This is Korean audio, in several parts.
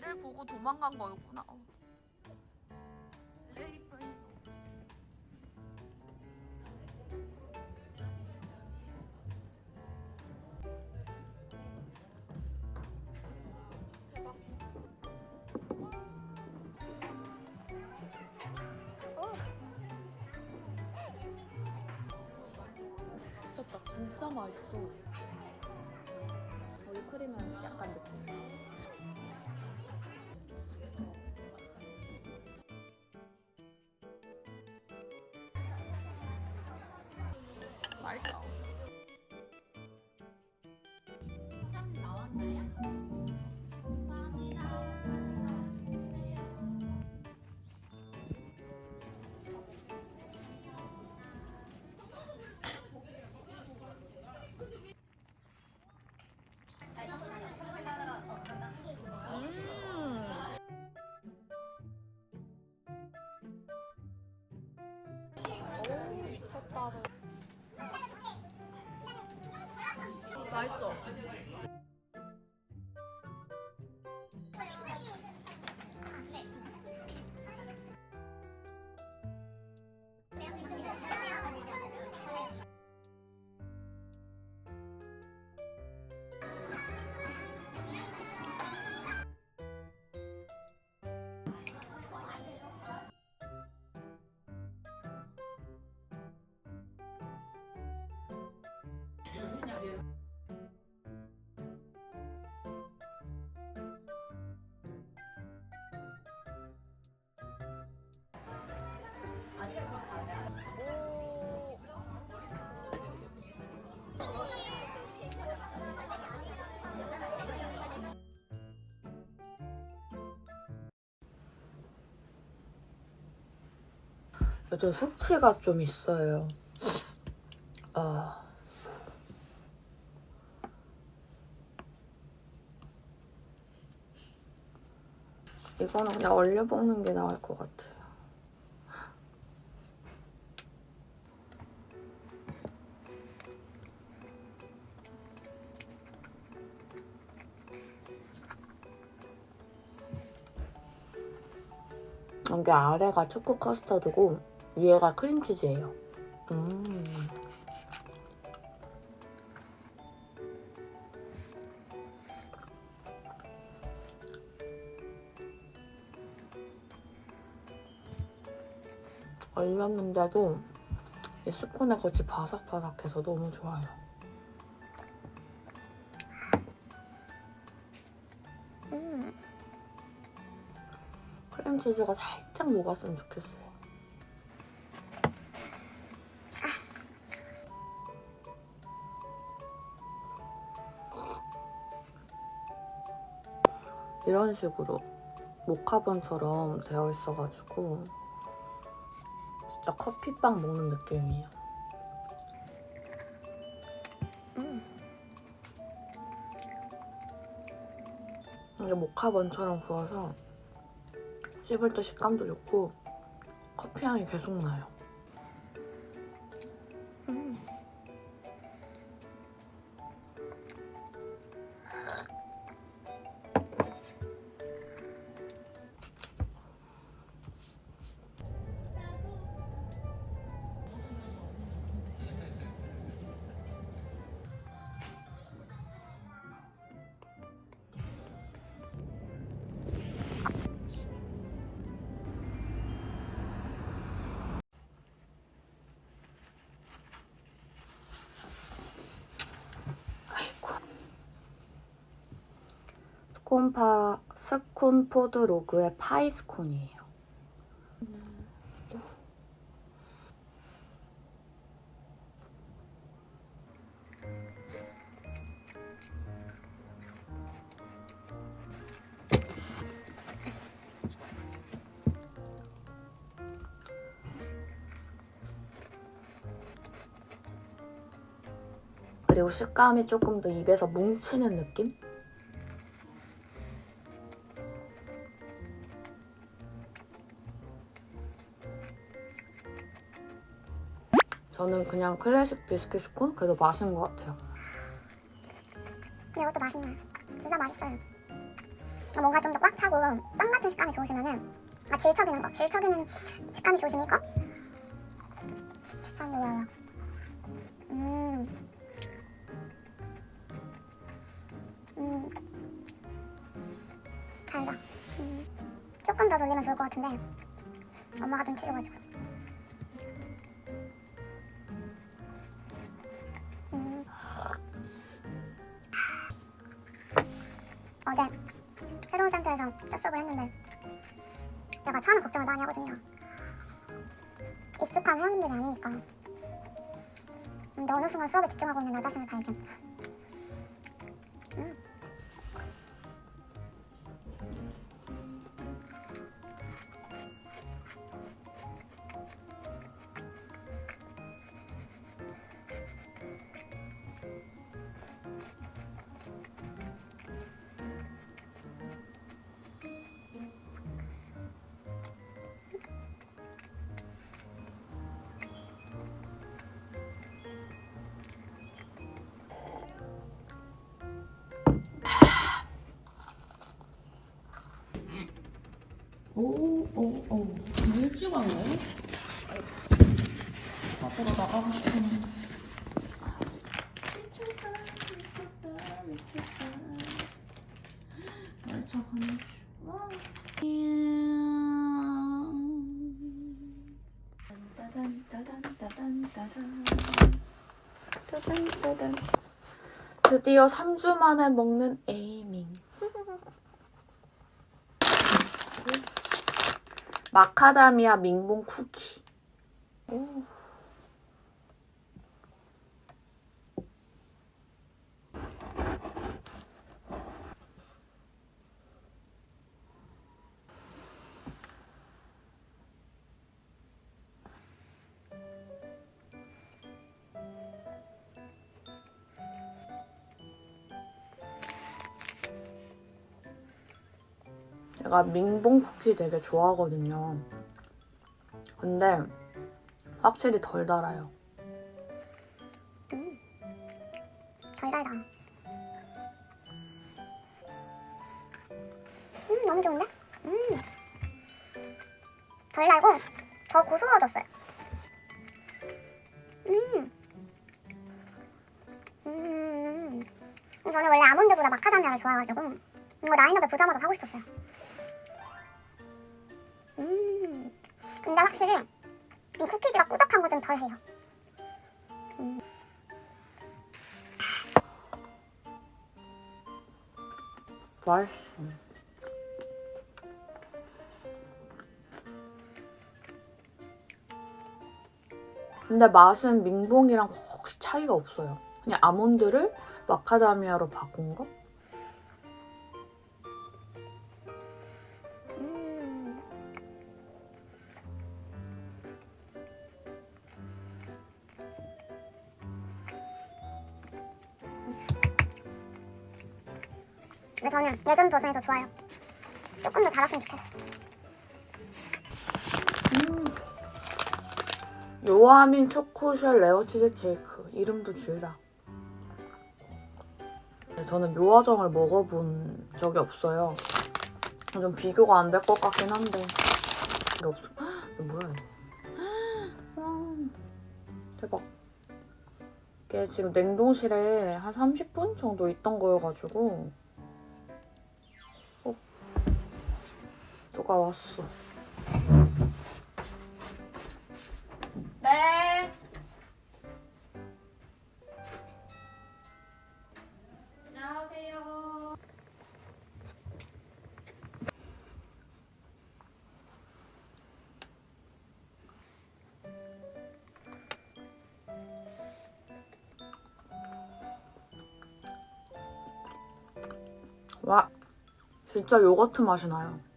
보고 도망간 거였구나. 어. 미쳤다. 진짜 맛있어. 거의 크림은 맛있 맛있어. 요즘 숙취가 좀 있어요. 아. 이거는 그냥 얼려 먹는 게 나을 것 같아요. 이게 아래가 초코 커스터드고 위에가 크림치즈예요. 음. 얼렸는데도 이 스콘의 겉이 바삭바삭해서 너무 좋아요. 음. 크림치즈가 살짝 녹았으면 좋겠어요. 이런 식으로 모카본처럼 되어 있어가지고 진짜 커피빵 먹는 느낌이에요. 음. 이게 모카본처럼 구워서 씹을 때 식감도 좋고 커피 향이 계속 나요. 스콘파 스콘포드 로그의 파이스콘이에요. 그리고 식감이 조금 더 입에서 뭉치는 느낌? 그냥 클래식 비스킷 스콘? 그래도 맛있는 것 같아요. 이것도 맛있네. 둘다 맛있어요. 뭔가 좀 더 꽉 차고 빵 같은 식감이 좋으시면은 아 질척이는 거 질척이는 식감이 좋으시면 이거 참 좋아요 음. 음. 달다 음. 조금 더 돌리면 좋을 것 같은데 엄마가 눈치 줘가지고 순간 수업에 집중하고 있는 나 자신을 발견. 음. 오, 오, 오. 왔네? 잡으러 나가고 싶었는데. 말차. 따단, 따단, 따단, 따단. 짜잔 짜잔. 드디어 3주 만에 먹는 에이 마카다미아 밍봉 쿠키. 오. 제가 민봉 쿠키 되게 좋아하거든요. 근데 확실히 덜 달아요. 덜 달다. 음, 너무 좋은데? 음. 덜 달고 더 고소해졌어요. 음. 음. 저는 원래 아몬드보다 마카다미아를 좋아해가지고 이거 라인업에 보자마자 사고 싶었어요. 음. 근데 확실히 이 쿠키즈가 꾸덕한 거 좀 덜해요. 맛있어. 근데 맛은 민봉이랑 혹시 차이가 없어요. 그냥 아몬드를 마카다미아로 바꾼 거? 좋아요. 조금 더 달았으면 좋겠어. 요아민 초코쉘 레어 치즈 케이크. 이름도 길다. 네, 저는 요아정을 먹어본 적이 없어요. 좀 비교가 안 될 것 같긴 한데. 이게 없어. 이거 뭐야, 이거. 와, 대박. 이게 지금 냉동실에 한 30분 정도 있던 거여가지고. 누가 왔어. 네. 안녕하세요. 와, 진짜 요거트 맛이 나요.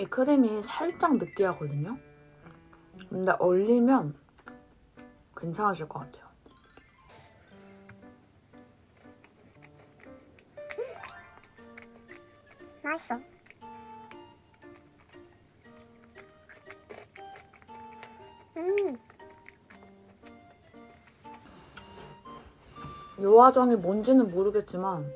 이 크림이 살짝 느끼하거든요. 근데 얼리면 괜찮아질 것 같아요. 맛있어. 음, 요화정이 뭔지는 모르겠지만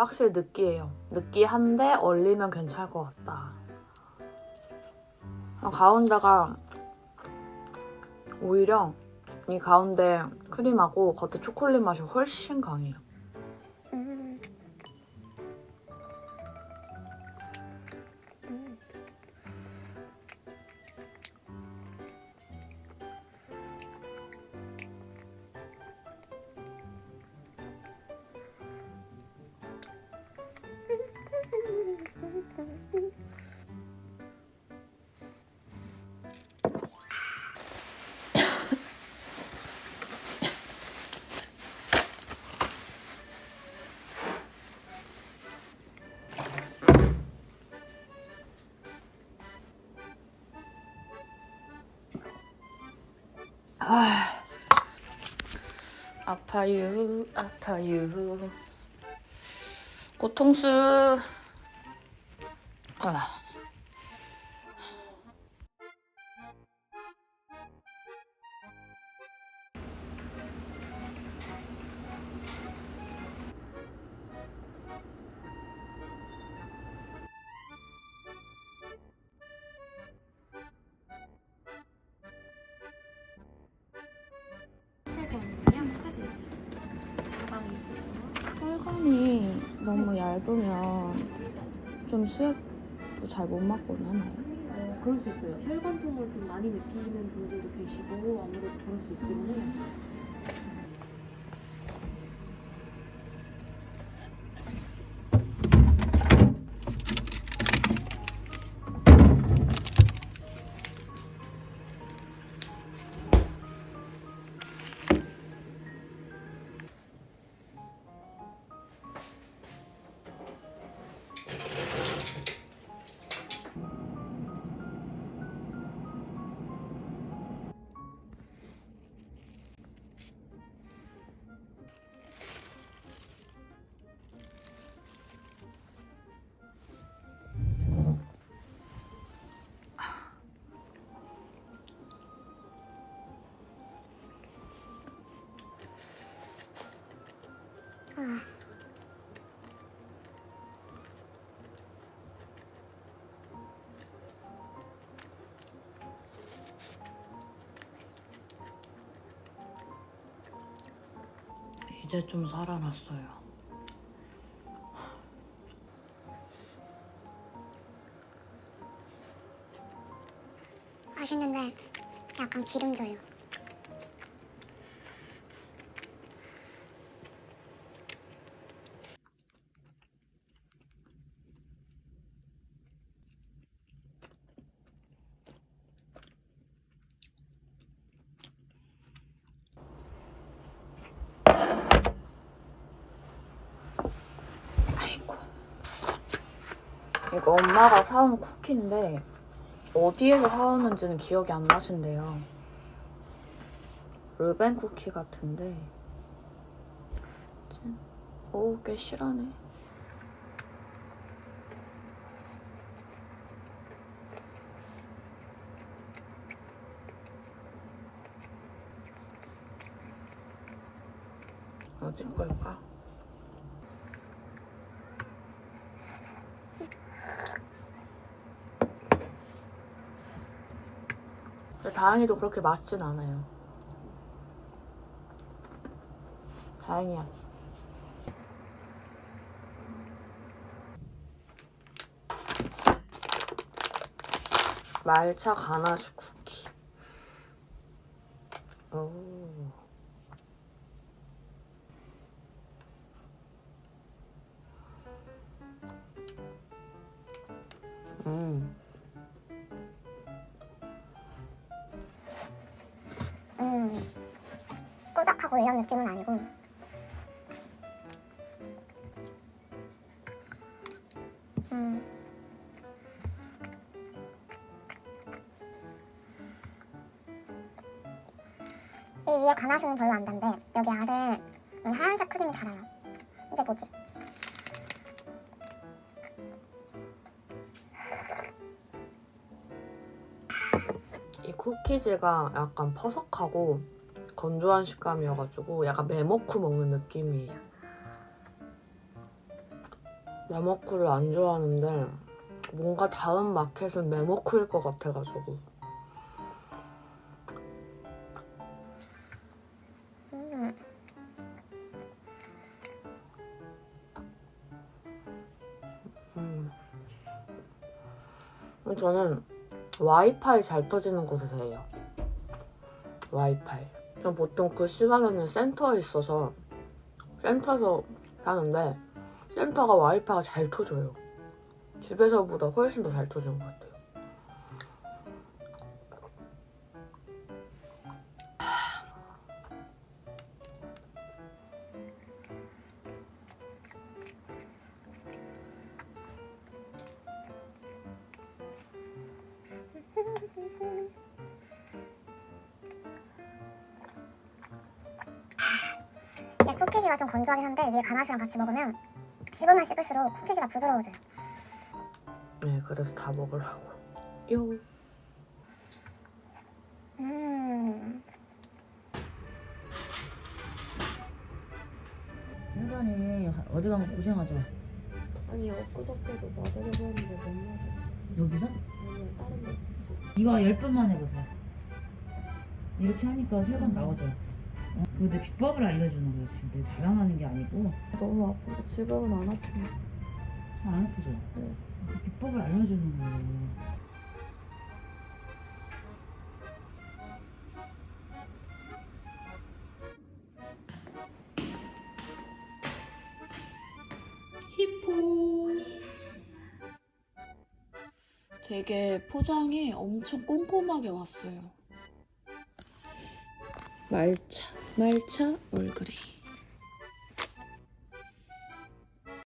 확실히 느끼해요. 느끼한데 얼리면 괜찮을 것 같다. 아, 가운데가 오히려 이 가운데 크림하고 겉에 초콜릿 맛이 훨씬 강해요. 아파요, 아파요. 고통스. 아. 얇으면 좀 수액도 잘 못 맞거나 하나요? 어, 그럴 수 있어요. 혈관통을 좀 많이 느끼는 분들도 계시고 아무래도 그럴 수 있기는 해요. 이제 좀 살아났어요. 맛있는데 약간 기름져요. 이거 엄마가 사온 쿠키인데 어디에서 사왔는지는 기억이 안 나신대요. 르벤 쿠키 같은데. 짠. 오, 꽤 실하네. 어디 걸까? 다행히도 그렇게 맛진 않아요. 다행이야. 말차 가나슈 쿠 하고 이런 느낌은 아니고 음. 이 위에 가나수는 별로 안 단데 여기 아래 음, 하얀색 크림이 달아요 이게 뭐지? 이 쿠키즈가 약간 퍼석하고 건조한 식감이어가지고 약간 메모쿠 먹는 느낌이에요. 메모쿠를 안 좋아하는데 뭔가 다음 마켓은 메모쿠일 것 같아가지고 음. 음. 저는 와이파이 잘 터지는 곳에서 해요. 와이파이. 전 보통 그 시간에는 센터에 있어서 센터에서 하는데 센터가 와이파이가 잘 터져요. 집에서보다 훨씬 더 잘 터지는 것 같아요. 이게 쿠키지가 좀 건조하긴 한데 위에 가마수랑 같이 먹으면 씹으면 씹을수록 쿠키지가 부드러워져요. 네, 그래서 다 먹으려고. 요. 음. 혈관이 어디 가면 고생하죠. 아니 엊그저께도 맞으려고 했는데 못 맞았어. 여기서? 아니요 다른 데. 이거 열 번만 해보세요. 이렇게 하니까 혈관 나오죠. 내 비법을 알려주는. 지금 내 자랑하는 게 아니고 너무 아픈데 지금은 안 아픈데. 잘안 아프죠? 네. 그 비법을 알려주는 거예요. 히포. 되게 포장이 엄청 꼼꼼하게 왔어요. 말차, 말차 올그레이.